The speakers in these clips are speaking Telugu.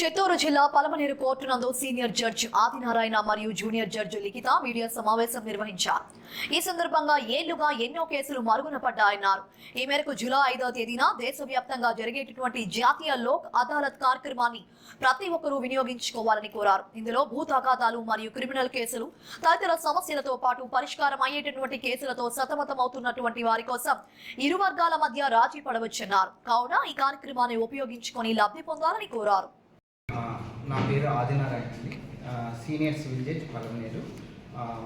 చిత్తూరు జిల్లా పలమనేరు కోర్టు నందు సీనియర్ జడ్జి ఆదినారాయణ మరియు జూనియర్ జడ్జి లిఖిత మీడియా సమావేశం నిర్వహించారు. ఈ సందర్భంగా ఏళ్ళుగా ఎన్నో కేసులు మరుగున పడ్డాయన్నారు. ఈ మేరకు జూలై ఐదో తేదీన దేశవ్యాప్తంగా జరిగేటటువంటి జాతీయ లోక్ అదాలత్ కార్యక్రమాన్ని ప్రతి ఒక్కరూ వినియోగించుకోవాలని కోరారు. ఇందులో భూ తగాదాలు మరియు క్రిమినల్ కేసులు తదితర సమస్యలతో పాటు పరిష్కారం అయ్యేటటువంటి కేసులతో సతమతమవుతున్నటువంటి వారి కోసం ఇరు వర్గాల మధ్య రాజీ పడవచ్చన్నారు. కావున ఈ కార్యక్రమాన్ని ఉపయోగించుకొని లబ్ధి పొందాలని కోరారు. నా పేరు ఆదినారాయణ అండి. ఆ, senior civil judge Palamaner.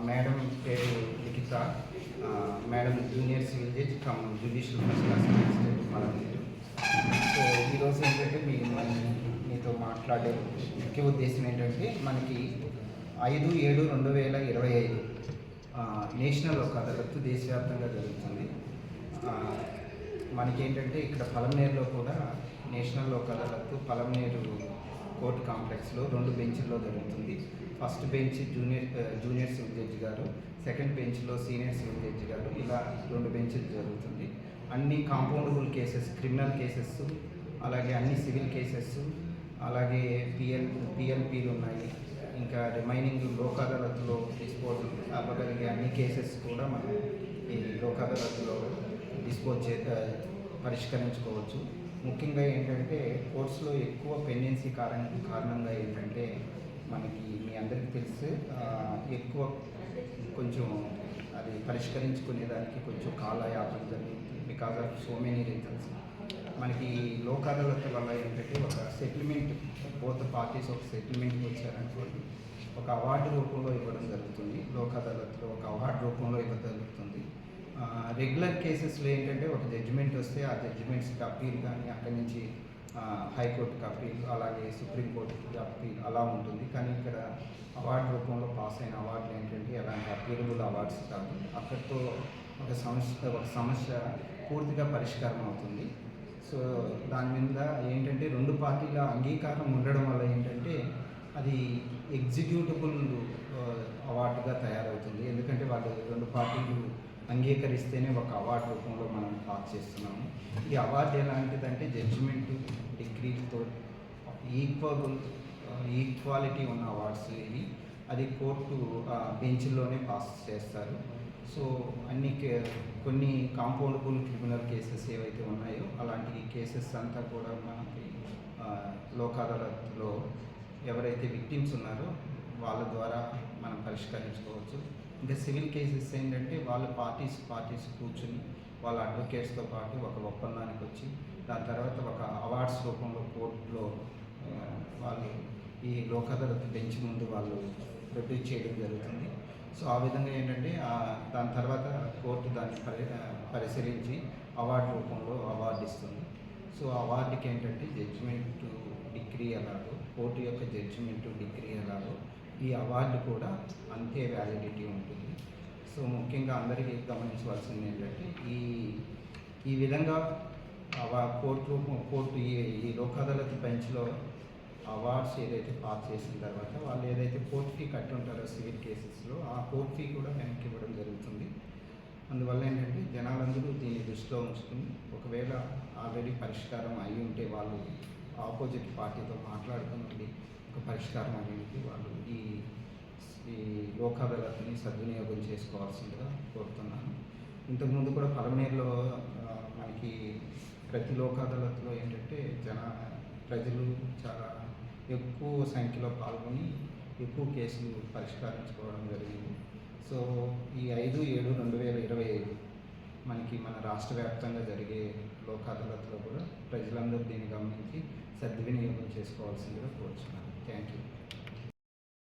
Madam పేరు Likhitha. Madam junior civil judge from judicial first class Palamaner. So ఈరోజు ఏంటంటే మీ మీతో మాట్లాడే ముఖ్య ఉద్దేశం ఏంటంటే మనకి ఐదు ఏడు రెండు వేల ఇరవై ఐదు నేషనల్ ఒక అదాలత్ దేశవ్యాప్తంగా జరుగుతుంది. మనకేంటంటే ఇక్కడ పలమనేరులో కూడా నేషనల్ లోక్ అదాలత్ పలమనేరు కోర్టు కాంప్లెక్స్లో రెండు బెంచ్ల్లో జరుగుతుంది. First bench junior junior civil judge గారు సెకండ్ బెంచ్లో సీనియర్ సివిల్ జడ్జి గారు ఇలా రెండు బెంచ్లు జరుగుతుంది. అన్ని కాంపౌండబుల్ కేసెస్ క్రిమినల్ కేసెస్ అలాగే అన్ని సివిల్ కేసెస్ అలాగే పిఎల్ పిఎల్పీలు ఉన్నాయి. ఇంకా రిమైనింగ్ లోక్ అదాలత్లో అవ్వగలిగే అన్ని కేసెస్ కూడా మనం ఈ లోక్ అదాలత్లో డిస్పోజ్ చే పరిష్కరించుకోవచ్చు. ముఖ్యంగా ఏంటంటే కోర్సులో ఎక్కువ పెండెన్సీ కారణం కారణంగా ఏంటంటే మనకి మీ అందరికీ తెలుసు ఎక్కువ కొంచెం అది పరిష్కరించుకునే దానికి కొంచెం కాలయాపన జరుగుతుంది. Because of so many reasons మనకి లోక్ అదాలత్ వల్ల ఏంటంటే ఒక సెటిల్మెంట్ బోత్ పార్టీస్ ఒక సెటిల్మెంట్కి వచ్చారనుకోండి ఒక అవార్డు రూపంలో ఇవ్వడం జరుగుతుంది. లోక్ అదాలత్లో ఒక అవార్డు రూపంలో ఇవ్వడం జరుగుతుంది. రెగ్యులర్ కేసెస్లో ఏంటంటే ఒక జడ్జిమెంట్ వస్తే ఆ జడ్జిమెంట్స్కి అప్పీల్ కానీ అక్కడి నుంచి హైకోర్టుకి అప్పీల్ అలాగే సుప్రీంకోర్టుకి అప్పీల్ అలా ఉంటుంది. కానీ ఇక్కడ అవార్డు రూపంలో పాస్ అయిన అవార్డులు ఏంటంటే అలాంటి అప్పీలబుల్ అవార్డ్స్ కాదు. అక్కడితో ఒక సమస్య ఒక సమస్య పూర్తిగా పరిష్కారం అవుతుంది. సో దాని మీద ఏంటంటే రెండు పార్టీల అంగీకారం ఉండడం వల్ల ఏంటంటే అది ఎగ్జిక్యూటబుల్ అవార్డుగా తయారవుతుంది. ఎందుకంటే వాళ్ళు రెండు పార్టీలు అంగీకరిస్తేనే ఒక అవార్డు రూపంలో మనం పాస్ చేస్తున్నాము. ఈ అవార్డు ఎలాంటిదంటే జడ్జిమెంట్ డిగ్రీతో ఈక్వబుల్ ఈక్వాలిటీ ఉన్న అవార్డ్స్ ఇవి అది కోర్టు బెంచ్లోనే పాస్ చేస్తారు. సో అన్ని కే- కొన్ని కాంపౌండబుల్ క్రిమినల్ కేసెస్ ఏవైతే ఉన్నాయో అలాంటి కేసెస్ అంతా కూడా మనకి లోక్ అదాలత్లో ఎవరైతే విక్టిమ్స్ ఉన్నారో వాళ్ళ ద్వారా మనం పరిష్కరించుకోవచ్చు. ఇంకా సివిల్ కేసెస్ ఏంటంటే వాళ్ళ పార్టీస్ పార్టీస్ కూర్చుని వాళ్ళ అడ్వకేట్స్తో పాటు ఒక ఒప్పందానికి వచ్చి దాని తర్వాత ఒక అవార్డ్స్ రూపంలో కోర్టులో వాళ్ళు ఈ లోక్ అదాలత్ బెంచ్ ముందు వాళ్ళు ప్రొడ్యూస్ చేయడం జరుగుతుంది. సో ఆ విధంగా ఏంటంటే దాని తర్వాత కోర్టు దాన్ని పరి పరిశీలించి అవార్డు రూపంలో అవార్డు ఇస్తుంది. సో అవార్డుకి ఏంటంటే జడ్జిమెంట్ డిగ్రీ ఎలాగో కోర్టు యొక్క జడ్జిమెంట్ డిగ్రీ ఎలాగో ఈ అవార్డు కూడా అంతే వ్యాలిడిటీ ఉంటుంది. సో ముఖ్యంగా అందరికీ గమనించవలసింది ఏంటంటే ఈ ఈ విధంగా అవార్ కోర్టు కోర్టు ఈ ఈ లోక్ అదాలత్ బెంచ్లో అవార్డ్స్ ఏదైతే పాస్ చేసిన తర్వాత వాళ్ళు ఏదైతే కోర్ట్ ఫీ కట్టి ఉంటారో సివిల్ కేసెస్లో ఆ కోర్ట్ ఫీ కూడా వెనక్కి ఇవ్వడం జరుగుతుంది. అందువల్ల ఏంటంటే జనాలందరూ దీన్ని దృష్టిలో ఉంచుకుని ఒకవేళ ఆల్రెడీ పరిష్కారం అయి ఉంటే వాళ్ళు ఆపోజిట్ పార్టీతో మాట్లాడుకుని ఒక పరిష్కారం అనేది వాళ్ళు ఈ ఈ లోక్ సద్వినియోగం చేసుకోవాల్సిందిగా కోరుతున్నాను. ఇంతకుముందు కూడా పలమనేరులో మనకి ప్రతి లోక్ ఏంటంటే జన ప్రజలు చాలా ఎక్కువ సంఖ్యలో పాల్గొని ఎక్కువ కేసులు పరిష్కరించుకోవడం జరిగింది. సో ఈ ఐదు ఏడు రెండు వేల ఇరవై ఐదు మనకి మన రాష్ట్ర వ్యాప్తంగా జరిగే లోక్ అదాలత్లో కూడా ప్రజలందరూ దీన్ని గమనించి సద్వినియోగం చేసుకోవాల్సిందిగా కోరుచున్నాను. Thank you.